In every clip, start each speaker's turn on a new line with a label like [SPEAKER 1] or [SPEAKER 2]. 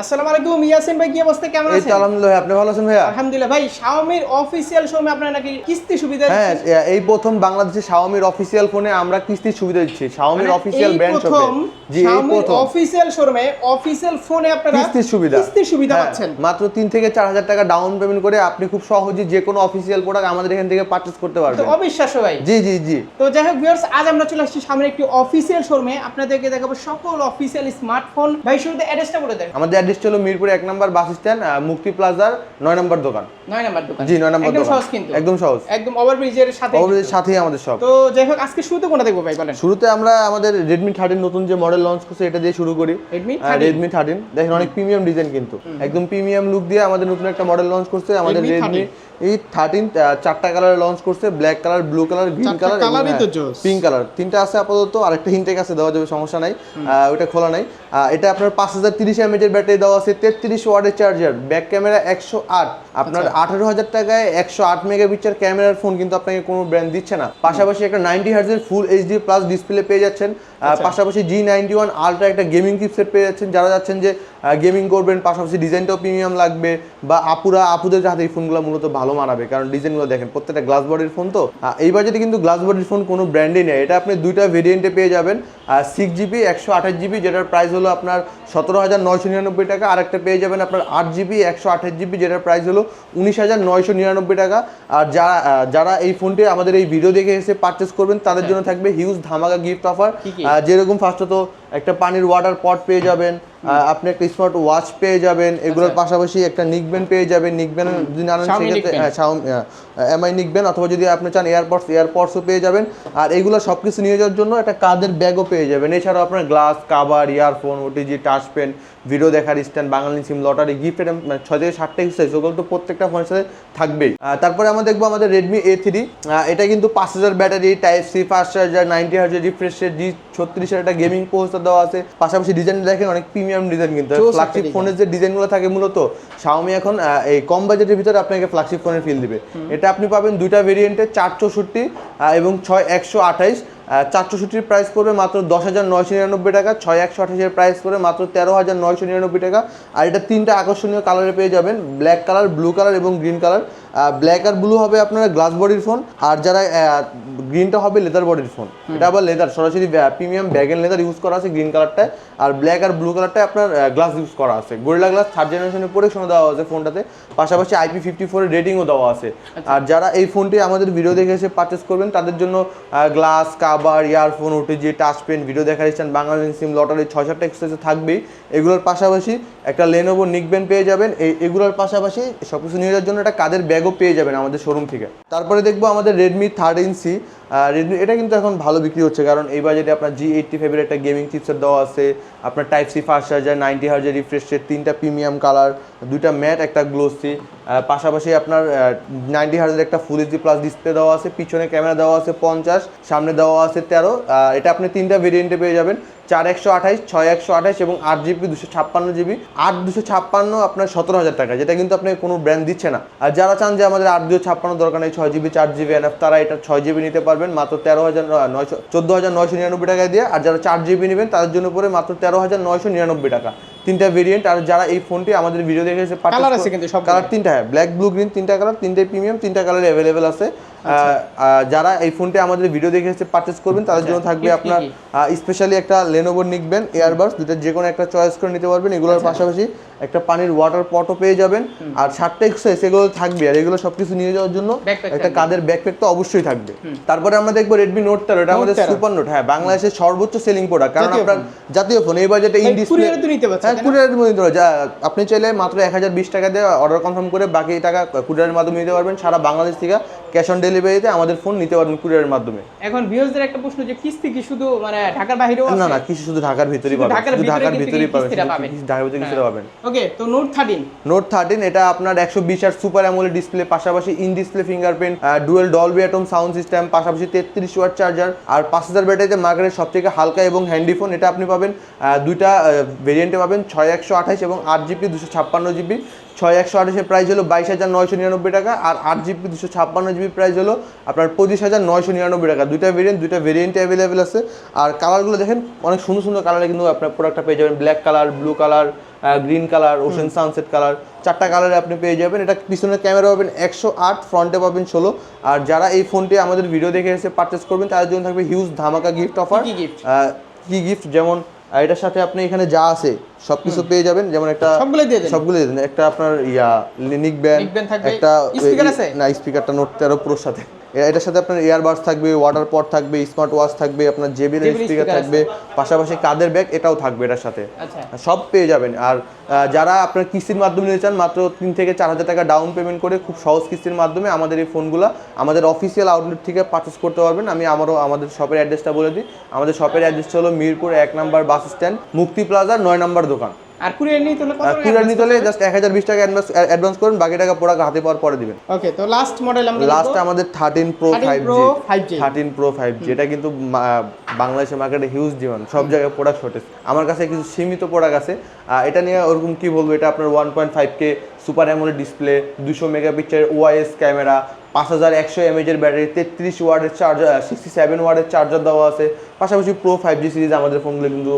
[SPEAKER 1] আসসালামু আলাইকুম ইয়াসিন ভাই কি অবস্থা? কেমন আছেন?
[SPEAKER 2] আলহামদুলিল্লাহ আপনি ভালো আছেন ভাইয়া?
[SPEAKER 1] আলহামদুলিল্লাহ ভাই শাওমির শোরুমে আপনারা নাকি কিস্তি সুবিধা
[SPEAKER 2] হ্যাঁ এই প্রথম বাংলাদেশে শাওমির অফিসিয়াল ফোনে আমরা কিস্তির সুবিধা দিচ্ছি। শাওমির
[SPEAKER 1] মানে
[SPEAKER 2] ব্র্যান্ড শপে জি এই প্রথম।
[SPEAKER 1] অফিসিয়াল শোরুমে অফিসিয়াল ফোনে আপনারা
[SPEAKER 2] কিস্তির সুবিধা।
[SPEAKER 1] কিস্তির সুবিধা
[SPEAKER 2] হ্যাঁ,
[SPEAKER 1] পাচ্ছেন।
[SPEAKER 2] মাত্র তিন থেকে চার হাজার টাকা ডাউন পেমেন্ট করে আপনি খুব সহজে যে কোনো অফিসিয়াল প্রোডাক্ট আমাদের এখান থেকে পারচেস করতে
[SPEAKER 1] তো
[SPEAKER 2] পারবেন।
[SPEAKER 1] অবিশ্বাস্য ভাই।
[SPEAKER 2] জি জি জি।
[SPEAKER 1] তো যাই হোক ভিউয়ার্স আজ আমরা চলে আসছি সামনে একটি অফিসিয়াল শোরুমে আপনাদেরকে দেখাবো সকল অফিসিয়াল স্মার্টফোন ভাই শুরুতে অ্যাড্রেসটা বলে দেন।
[SPEAKER 2] আমাদের অ্যাড্রেস হলো মিরপুর এক নম্বর বাস স্ট্যান্ড মুক্তি প্লাজার নয় নম্বর দোকান।
[SPEAKER 1] নয় নাম্বার দোকান।
[SPEAKER 2] জি নয় নম্বর দোকান।
[SPEAKER 1] সহজ কিন্তু।
[SPEAKER 2] একদম সহজ।
[SPEAKER 1] একদম ওভারব্রিজের সাথে
[SPEAKER 2] আমাদের সাথেই আমাদের সব।
[SPEAKER 1] তো যাই হোক আজকে শুরুতে কোনটা দেখব ভাই বলেন?
[SPEAKER 2] শুরুতে আমরা আমাদের রেডমি থার্টিন নতুন যে মডেল লঞ্চ করছে এটা দিয়ে শুরু করি।
[SPEAKER 1] Redmi
[SPEAKER 2] রেডমি থার্টিন দেখেন অনেক প্রিমিয়াম ডিজাইন কিন্তু। একদম প্রিমিয়াম লুক দিয়ে আমাদের নতুন একটা মডেল লঞ্চ করছে। আমাদের
[SPEAKER 1] Redmi
[SPEAKER 2] রেডমি এই থার্টিন চারটা কালার লঞ্চ করছে। Black colour blue colour green colour. Pink colour তিনটা আছে আপাতত আরেকটা হিনটেক আছে দেওয়া যাবে সমস্যা নাই। ওটা খোলা নাই। এটা আপনার পাঁচ হাজার তিরিশ এমএচের ব্যাটারি দেওয়া আছে তেত্রিশ ওয়ার্ডের চার্জার ব্যাক ক্যামেরা একশো আট। আপনার
[SPEAKER 1] আচ্ছা।
[SPEAKER 2] আঠারো হাজার টাকায় একশো আট মেগাপিকচার ক্যামেরার ফোন কিন্তু আপনাকে কোনো ব্র্যান্ড দিচ্ছে না। পাশাপাশি একটা নাইনটি হার্জের ফুল এইচডি প্লাস ডিসপ্লে পেয়ে যাচ্ছেন।
[SPEAKER 1] আচ্ছা।
[SPEAKER 2] পাশাপাশি জি নাইনটি ওয়ান আলট্রা একটা গেমিং চিপসেট পেয়ে যাচ্ছেন। যারা যাচ্ছেন যে গেমিং করবেন পাশাপাশি ডিজাইনটাও প্রিমিয়াম লাগবে বা আপুরা আপুদের হাতে এই ফোনগুলো মূলত ভালো মানাবে। কারণ ডিজাইনগুলো দেখেন প্রত্যেকটা গ্লাস বডির ফোন তো। এই বাজেটে কিন্তু গ্লাস বডির ফোন কোনো ব্র্যান্ডই নেই। এটা আপনি দুইটা ভেরিয়েন্টে পেয়ে যাবেন। সিক্স জিবি একশো আঠাশ জিবি যেটার প্রাইস হলো আপনার সতেরো হাজার নয়শো নিরানব্বই টাকা। আর একটা পেয়ে যাবেন আপনার আট জিবি একশো আঠাশ জিবি যেটার প্রাইস হলো উনিশ হাজার নয়শো নিরানব্বই টাকা। আর যারা যারা এই ফোনটি আমাদের এই ভিডিও দেখে এসে পারচেস করবেন তাদের জন্য থাকবে হিউজ ধামাকা গিফট অফার? যেরকম ফার্স্টত একটা পানির ওয়াটার পট পেয়ে যাবেন আপনি একটা স্মার্ট ওয়াচ পেয়ে যাবেন এগুলোর
[SPEAKER 1] আচ্ছা।
[SPEAKER 2] পাশাপাশি একটা নিকবেন পেয়ে যাবেন। নিকবেন যদি না নেন সেক্ষেত্রে হ্যাঁ এমআই নিকবেন অথবা যদি আপনি চান এয়ারপডস এয়ারপডসও পেয়ে যাবেন। আর এগুলো সব কিছু নিয়ে যাওয়ার জন্য একটা কাদের ব্যাগও পেয়ে যাবেন। এছাড়াও আপনার glass cover earphone OTG touch pen video দেখার স্ট্যান্ড বাঙালি সিম লটারি গিফট মানে ছয় থেকে সাতটা এক্সারসাইজ ওগুলো তো প্রত্যেকটা ফোনের সাথে থাকবেই। তারপরে আমরা দেখব আমাদের রেডমি এ থ্রি এটা কিন্তু পাঁচ হাজার battery type C fast charger ninety হাজার রিফ্রেশ জি ছত্রিশের একটা গেমিং পোস্টার দেওয়া আছে। পাশাপাশি ডিজাইন দেখেন অনেক প্রিমিয়াম ডিজাইন কিন্তু। ফ্ল্যাগশিপ ফোনের যে ডিজাইনগুলো থাকে মূলত শাওমি এখন এই কম বাজেটের ভিতরে আপনাকে ফ্ল্যাগশিপ ফোনের ফিল দিবে। এটা আপনি পাবেন দুইটা ভেরিয়েন্টে চার চৌষট্টি এবং ছয় একশো আঠাইশ চার চৌষট্টির প্রাইস পড়বে মাত্র দশ হাজার নয়শো নিরানব্বই টাকা ছয় একশো আঠাশের প্রাইস পড়বে মাত্র তেরো হাজার নয়শো নিরানব্বই টাকা। আর এটা তিনটা আকর্ষণীয় কালারে পেয়ে যাবেন ব্ল্যাক কালার ব্লু কালার এবং গ্রিন কালার ব্ল্যাক আর ব্লু হবে আপনার গ্লাস বডির ফোন আর যারা গ্রিনটা হবে লেদার বডির ফোন এটা আবার লেদার সরাসরি প্রিমিয়াম ব্যাগেন লেদার ইউজ করা আছে গ্রিন কালারটায় আর ব্ল্যাক আর ব্লু কালারটায় আপনার গ্লাস ইউজ করা আছে। গোরিলা গ্লাস থার্ড জেনারেশনের পরে প্রোটেকশন দেওয়া আছে ফোনটাতে পাশাপাশি আইপি ফিফটি ফোরের রেটিংও দেওয়া আছে। আর যারা এই ফোনটি আমাদের ভিডিও দেখে এসে পারচেস করবেন তাদের জন্য glass cover earphone OTG touch pen video দেখার স্ট্যান্ড বাংলাদেশ সিম লটারি ছয় সাতটা এক্সেস থাকবেই। এগুলোর পাশাপাশি একটা লেনোভো নিকবেন পেয়ে যাবেন। এই এগুলোর পাশাপাশি সব কিছু নিয়ে যাওয়ার জন্য একটা কাদের ব্যাগও পেয়ে যাবেন আমাদের শোরুম থেকে। তারপরে দেখব আমাদের রেডমি থার্ড ইঞ্চি রেডমি, এটা কিন্তু এখন ভালো বিক্রি হচ্ছে, কারণ এই বাজেটে আপনার জি এইটটি ফাইভের একটা গেমিং চিপসেট দেওয়া আছে, আপনার type C fast charger ninety হার্জের রিফ্রেশের তিনটা প্রিমিয়াম কালার দুইটা ম্যাট একটা গ্লোসি পাশাপাশি আপনার নাইনটি হার্জের একটা ফুল এইচডি প্লাস ডিসপ্লে দেওয়া আছে, পিছনে ক্যামেরা দেওয়া আছে পঞ্চাশ, সামনে দেওয়া আছে তেরো এটা আপনি তিনটা ভেরিয়েন্টে পেয়ে যাবেন, চার একশো আঠাইশ, ছয় একশো আঠাইশ এবং আট জিবি দুশো ছাপ্পান্ন জিবি আট দুশো ছাপ্পান্ন আপনার সতেরো হাজার টাকা, যেটা কিন্তু আপনাকে কোনো ব্র্যান্ড দিচ্ছে না। আর যারা চান যে আমাদের আট দুশো ছাপ্পান্ন দরকার নেই, ছয় জিবি চার জিবি এনএফ তারা এটা ছয় জিবি নিতে পারবেন মাত্র তেরো হাজার নয়শো চোদ্দ হাজার নয়শো নিরানব্বই টাকায় দিয়ে আর যারা চার জিবি নেবেন তাদের জন্য পরে মাত্র তেরো হাজার নয়শো নিরানব্বই টাকা। তিনটা ভেরিয়েন্ট আর যারা এই ফোনটি আমাদের ভিডিও দেখে
[SPEAKER 1] Colour আছে কিন্তু সব
[SPEAKER 2] কালার তিনটা হ্যাঁ ব্ল্যাক ব্লু গ্রিন তিনটা কালার তিনটে প্রিমিয়াম তিনটা কালার অ্যাভেলেবেল আছে। যারা এই ফোনটি আমাদের ভিডিও দেখে এসে পারচেস করবেন তাদের জন্য থাকবে আপনার স্পেশালি একটা লেনোভো নিকবেন এয়ারবাস দুটো যে কোনো একটা চয়েস করে নিতে পারবেন। এগুলোর
[SPEAKER 1] আচ্ছা।
[SPEAKER 2] পাশাপাশি একটা পানির ওয়াটার পটও পেয়ে যাবেন। আর সাতটা এক্সারসাইজ এগুলো থাকবে। আর এগুলো সবকিছু নিয়ে যাওয়ার জন্য একটা কাদের ব্যাকপ্যাক তো অবশ্যই থাকবে। তারপরে আমরা দেখব রেডমি নোট তেরো এটা আমাদের সুপার নোট হ্যাঁ বাংলাদেশের সর্বোচ্চ সেলিং প্রোডাক্ট কারণ আপনার জাতীয় ফোন এই বাজেটে ইন ডিসপ্লে হ্যাঁ কুরিয়ারের নিতে পারবেন। আপনি চাইলে মাত্র এক হাজার বিশ টাকা দিয়ে অর্ডার কনফার্ম করে বাকি টাকা কুরিয়ারের মাধ্যমে নিতে পারবেন। সারা বাংলাদেশ থেকে ক্যাশ অন ডেলিভারিতে আমাদের ফোন নিতে পারবেন কুরিয়ারের মাধ্যমে।
[SPEAKER 1] এখন একটা প্রশ্ন যে কিস্তি কি শুধু মানে ঢাকার বাইরেও আছে?
[SPEAKER 2] না কিছু শুধু ঢাকার ভিতরেই পাবেন।
[SPEAKER 1] ঢাকার
[SPEAKER 2] ঢাকার ভিতরেই পাবেন।
[SPEAKER 1] কিস্তিটা
[SPEAKER 2] শুধু
[SPEAKER 1] পাবেন।
[SPEAKER 2] ঢাকার ভিতরে কিছুটা পাবেন।
[SPEAKER 1] ওকে তো নোট থার্টিন
[SPEAKER 2] নোট থার্টিন এটা আপনার একশো বিশ আর সুপার অ্যামোলেড ডিসপ্লে পাশাপাশি in display fingerprint dual Dolby Atmos sound system পাশাপাশি তেত্রিশ ওয়াট চার্জার আর পাঁচ হাজার ব্যাটারিতে মার্কেটের সবথেকে হালকা এবং হ্যান্ডি ফোন এটা আপনি পাবেন দুইটা ভেরিয়েন্টে পাবেন ছয় একশো আঠাশ এবং আট জিবি দুশো ছাপ্পান্ন জিবি ছয় একশো আঠাশের প্রাইস হলো বাইশ হাজার নয়শো নিরানব্বই টাকা আর আট জিবি দুশো ছাপ্পান্ন জিবি প্রাইস হলো আপনার পঁচিশ হাজার নয়শো নিরানব্বই টাকা। দুইটা ভেরিয়েন্ট দুইটা ভেরিয়েন্টে অ্যাভেলেবেল আছে। আর কালারগুলো দেখেন অনেক সুন্দর সুন্দর কালারে কিন্তু আপনার প্রোডাক্টটা পেয়ে যাবেন। Black colour blue colour green colour ocean sunset colour চারটা কালারে আপনি পেয়ে যাবেন। এটা পিছনের ক্যামেরা পাবেন একশো আট ফ্রন্টে পাবেন ষোলো। আর যারা এই ফোনটি আমাদের ভিডিও দেখে এসে পারচেস করবেন তাদের জন্য থাকবে হিউজ ধামাকা গিফট অফার
[SPEAKER 1] কি
[SPEAKER 2] গিফট যেমন এটার সাথে আপনি এখানে যা আছে সবকিছু পেয়ে যাবেন যেমন একটা
[SPEAKER 1] সবগুলো দিয়ে দেন।
[SPEAKER 2] সবগুলো দিয়ে দেন। একটা আপনার ইয়া নিক ব্যান্ড। একটা
[SPEAKER 1] Speaker আছে?
[SPEAKER 2] না স্পিকারটা নোট তেরো প্রোর সাথে। এটার সাথে আপনার ইয়ারবাডস থাকবে ওয়াটার পট থাকবে স্মার্ট ওয়াচ থাকবে আপনার জেবিএল স্পিকার থাকবে পাশাপাশি কাদের ব্যাগ এটাও থাকবে এটার সাথে।
[SPEAKER 1] আচ্ছা।
[SPEAKER 2] সব পেয়ে যাবেন। আর যারা আপনার কিস্তির মাধ্যমে নিতে চান মাত্র তিন থেকে চার হাজার টাকা ডাউন পেমেন্ট করে খুব সহজ কিস্তির মাধ্যমে আমাদের এই ফোনগুলো আমাদের অফিসিয়াল আউটলেট থেকে পারচেস করতে পারবেন। আমি আমারও আমাদের শপের অ্যাড্রেসটা বলে দিই। আমাদের শপের অ্যাড্রেসটা হলো মিরপুর এক number bus stand Mukti plaza নয় নাম্বার দোকান।
[SPEAKER 1] আর কুরিয়ার নিতে হলে কত
[SPEAKER 2] কুরিয়ার নিতে হলে জাস্ট এক হাজার বিশ টাকা অ্যাডভান্স করুন বাকি টাকা প্রোডাক্ট হাতে পাওয়ার পরে দিবেন।
[SPEAKER 1] ওকে তো লাস্ট মডেল আমরা
[SPEAKER 2] লাস্ট আমাদের
[SPEAKER 1] 13 Pro 5G
[SPEAKER 2] thirteen pro five G এটা কিন্তু বাংলাদেশের মার্কেটে হিউজ ডিমান্ড সব জায়গায় প্রোডাক্ট শর্টেজ আমার কাছে কিছু সীমিত প্রোডাক্ট আছে। এটা নিয়ে ওরকম কি বলব এটা আপনার one point five K super AMOLED display দুশো মেগাপিক্সেল ওআইএস ক্যামেরা পাঁচ হাজার একশো এমএজের ব্যাটারি তেত্রিশ ওয়ার্ডের চার্জার সিক্সটি সেভেন ওয়ার্ডের চার্জার দেওয়া আছে পাশাপাশি প্রো ফাইভ জি সিরিজ আমাদের ফোনগুলো কিন্তু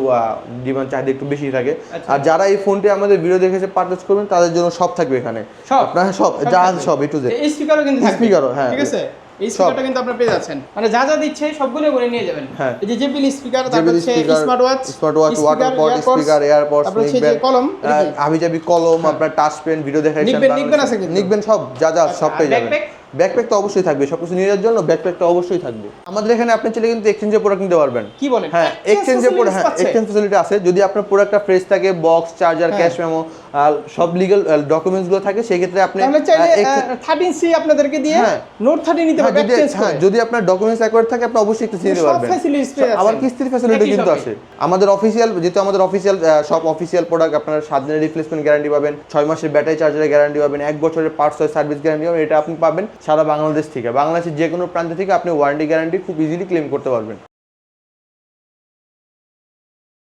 [SPEAKER 2] ডিমান্ড চাহিদা একটু বেশি থাকে
[SPEAKER 1] আচ্ছা।
[SPEAKER 2] আর যারা এই ফোনটি আমাদের ভিডিও দেখেছে পারচেস করবেন তাদের জন্য সব থাকবে এখানে
[SPEAKER 1] সব?
[SPEAKER 2] আপনার সব যা আছে সব এ টু জেড
[SPEAKER 1] এই স্পিকারও কিন্তু থাকবে।
[SPEAKER 2] Speaker-ও, হ্যাঁ।
[SPEAKER 1] ঠিক আছে এই স্পিকারটা কিন্তু আপনারা পেয়ে যাচ্ছেন মানে যা যা দিচ্ছে সবগুলো করে নিয়ে যাবেন
[SPEAKER 2] হ্যাঁ।
[SPEAKER 1] এই যে জেবিএল স্পিকার তারপর হচ্ছে smart watch
[SPEAKER 2] smart watch water pot speaker AirPods
[SPEAKER 1] যে কলম এটা কি?
[SPEAKER 2] হাবি জাবি কলম আপনার টাচ পেন ভিডিও দেখার
[SPEAKER 1] Nickband- Nickband আছে কিন্তু?
[SPEAKER 2] নিকবেন সব যা যা সব
[SPEAKER 1] আর
[SPEAKER 2] পেয়ে যাবেন? ব্যাকপ্যাক তো অবশ্যই থাকবে সবকিছু নিয়ে যাওয়ার জন্য ব্যাকপ্যাকটা অবশ্যই থাকবে। আমাদের এখানে আপনি চাইলে কিন্তু এক্সচেঞ্জের প্রোডাক্ট নিতে পারবেন।
[SPEAKER 1] কি বলেন?
[SPEAKER 2] হ্যাঁ এক্সচেঞ্জের প্রোডাক্ট হ্যাঁ এক্সচেঞ্জ ফ্যাসিলিটি আছে। যদি আপনার প্রোডাক্টটা ফ্রেশ থাকে বক্স চার্জার
[SPEAKER 1] হ্যাঁ।
[SPEAKER 2] ক্যাশ মেমো সব লিগ্যাল ডকুমেন্টসগুলো থাকে সেই ক্ষেত্রে আপনি
[SPEAKER 1] তাহলে চাইলে
[SPEAKER 2] আহ, ex-
[SPEAKER 1] থার্টিন সি আপনাদেরকে দিয়ে
[SPEAKER 2] হ্যাঁ।
[SPEAKER 1] নোট নিতে
[SPEAKER 2] হ্যাঁ,
[SPEAKER 1] পারবে
[SPEAKER 2] যদি
[SPEAKER 1] এক্সচেঞ্জ
[SPEAKER 2] হ্যাঁ যদি আপনার ডকুমেন্টস অ্যাকোয়ার্ড থাকে আপনি অবশ্যই একটু নিতে
[SPEAKER 1] সব
[SPEAKER 2] পারবেন।
[SPEAKER 1] facilities পেয়ে
[SPEAKER 2] আবার কিস্তির ফ্যাসিলিটি কিন্তু আছে। আমাদের অফিসিয়াল যেহেতু আমাদের অফিসিয়াল সব অফিসিয়াল প্রোডাক্ট আপনার সাত দিনের রিপ্লেসমেন্ট গ্যারান্টি পাবেন ছয় মাসের ব্যাটারি চার্জারের গ্যারান্টি পাবেন এক বছরের পার্টস সার্ভিস গ্যারান্টি পাবেন এটা আপনি পাবেন। সারা বাংলাদেশ থেকে। বাংলাদেশের যে কোনো প্রান্ত থেকে আপনি ওয়ারেন্টি গ্যারান্টি খুব ইজিলি ক্লেম করতে পারবেন।